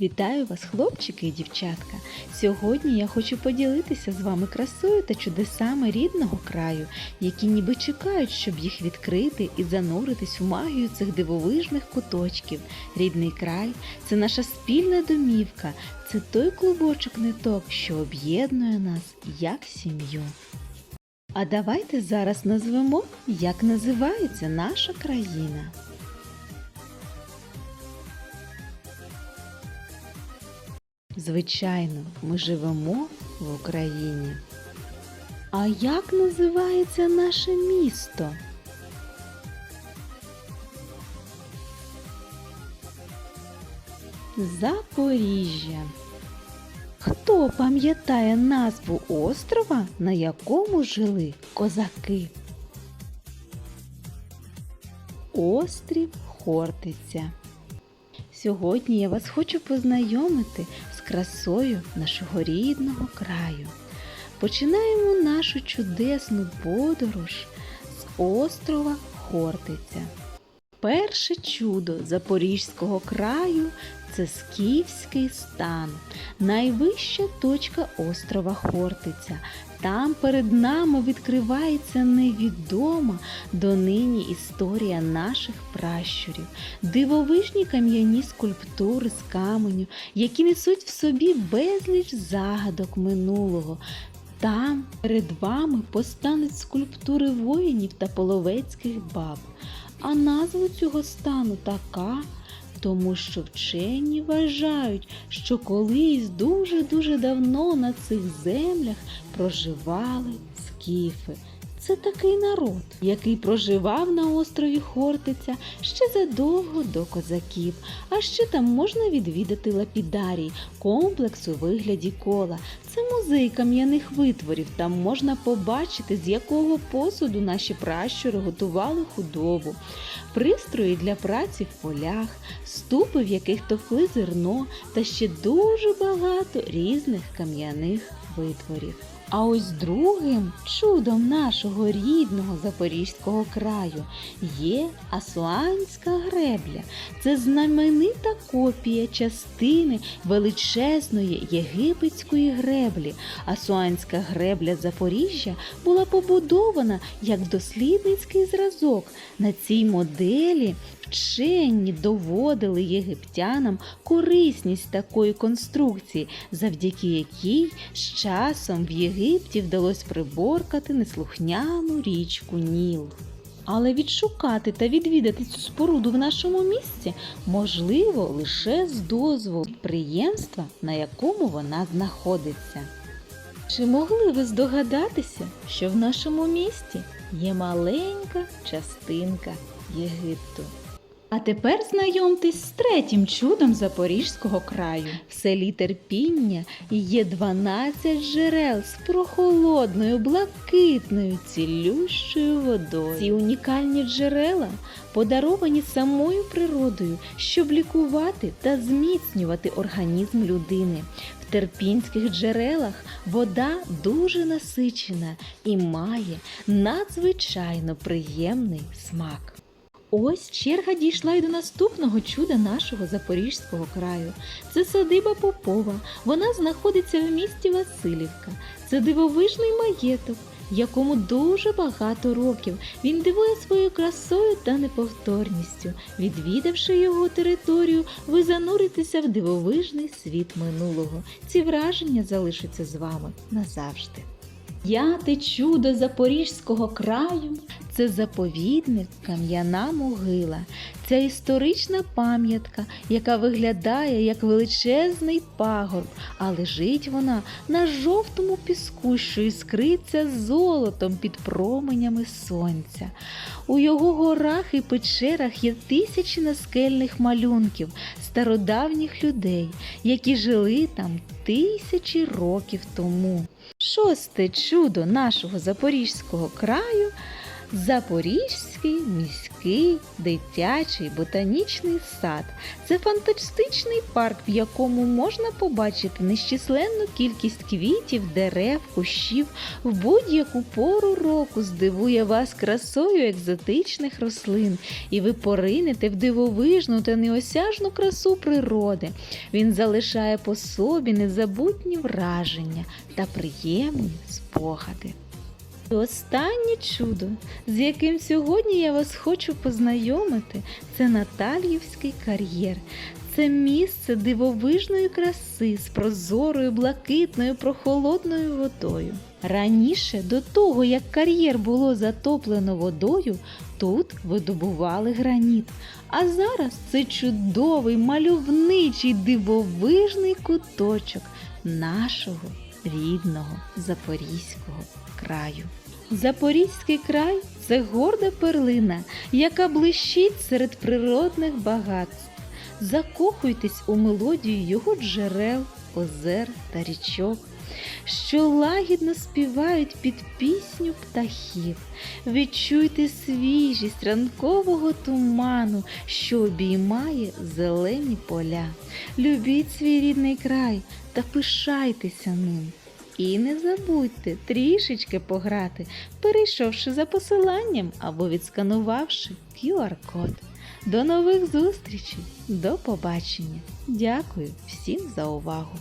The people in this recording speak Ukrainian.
Вітаю вас, хлопчики і дівчатка! Сьогодні я хочу поділитися з вами красою та чудесами рідного краю, які ніби чекають, щоб їх відкрити і зануритись у магію цих дивовижних куточків. Рідний край це наша спільна домівка, це той клубочок ниток, що об'єднує нас як сім'ю. А давайте зараз назвемо, як називається наша країна. Звичайно, ми живемо в Україні. А як називається наше місто? Запоріжжя. Хто пам'ятає назву острова, на якому жили козаки? Острів Хортиця. Сьогодні я вас хочу познайомити з красою нашого рідного краю. Починаємо нашу чудесну подорож з острова Хортиця. Перше чудо Запорізького краю це Скіфський стан, найвища точка острова Хортиця. Там перед нами відкривається невідома донині історія наших пращурів, дивовижні кам'яні скульптури з каменю, які несуть в собі безліч загадок минулого. Там перед вами постануть скульптури воїнів та половецьких баб. А назва цього стану така, тому що вчені вважають, що колись дуже-дуже давно на цих землях проживали скіфи. Це такий народ, який проживав на острові Хортиця ще задовго до козаків. А ще там можна відвідати лапідарій, комплекс у вигляді кола. Це музей кам'яних витворів. Там можна побачити, з якого посуду наші пращури готували худобу, пристрої для праці в полях, ступи, в яких товкли зерно, та ще дуже багато різних кам'яних витворів. А ось другим чудом нашого рідного Запорізького краю є Асуанська гребля. Це знаменита копія частини величезної єгипетської греблі. Асуанська гребля Запоріжжя була побудована як дослідницький зразок. На цій моделі вчені доводили єгиптянам корисність такої конструкції, завдяки якій з часом в Єгипті вдалося приборкати неслухняну річку Ніл. Але відшукати та відвідати цю споруду в нашому місті можливо лише з дозволу підприємства, на якому вона знаходиться. Чи могли ви здогадатися, що в нашому місті є маленька частинка Єгипту? А тепер знайомтесь з третім чудом Запорізького краю. В селі Терпіння є 12 джерел з прохолодною, блакитною, цілющою водою. Ці унікальні джерела подаровані самою природою, щоб лікувати та зміцнювати організм людини. В терпінських джерелах вода дуже насичена і має надзвичайно приємний смак. Ось черга дійшла й до наступного чуда нашого Запорізького краю. Це садиба Попова. Вона знаходиться в місті Васильівка. Це дивовижний маєток, якому дуже багато років. Він дивує своєю красою та неповторністю. Відвідавши його територію, ви зануритеся в дивовижний світ минулого. Ці враження залишаться з вами назавжди. П'яте чудо Запорізького краю це заповідник Кам'яна могила. Це історична пам'ятка, яка виглядає як величезний пагорб, а лежить вона на жовтому піску, що іскриться золотом під променями сонця. У його горах і печерах є тисячі наскельних малюнків стародавніх людей, які жили там тисячі років тому. Шосте чудо нашого Запорізького краю Запорізький міський дитячий ботанічний сад. Це фантастичний парк, в якому можна побачити нещисленну кількість квітів, дерев, кущів. В будь-яку пору року здивує вас красою екзотичних рослин, і ви поринете в дивовижну та неосяжну красу природи. Він залишає по собі незабутні враження та приємні спогади. Останнє чудо, з яким сьогодні я вас хочу познайомити, це Наталіївський кар'єр. Це місце дивовижної краси з прозорою, блакитною, прохолодною водою. Раніше, до того як кар'єр було затоплено водою, тут видобували граніт. А зараз це чудовий, мальовничий, дивовижний куточок нашого рідного Запорізького краю. Запорізький край це горда перлина, яка блищить серед природних багатств. Закохуйтесь у мелодію його джерел, озер та річок, що лагідно співають під пісню птахів. Відчуйте свіжість ранкового туману, що обіймає зелені поля. Любіть свій рідний край та пишайтеся ним. І не забудьте трішечки пограти, перейшовши за посиланням або відсканувавши QR-код. До нових зустрічей, до побачення. Дякую всім за увагу!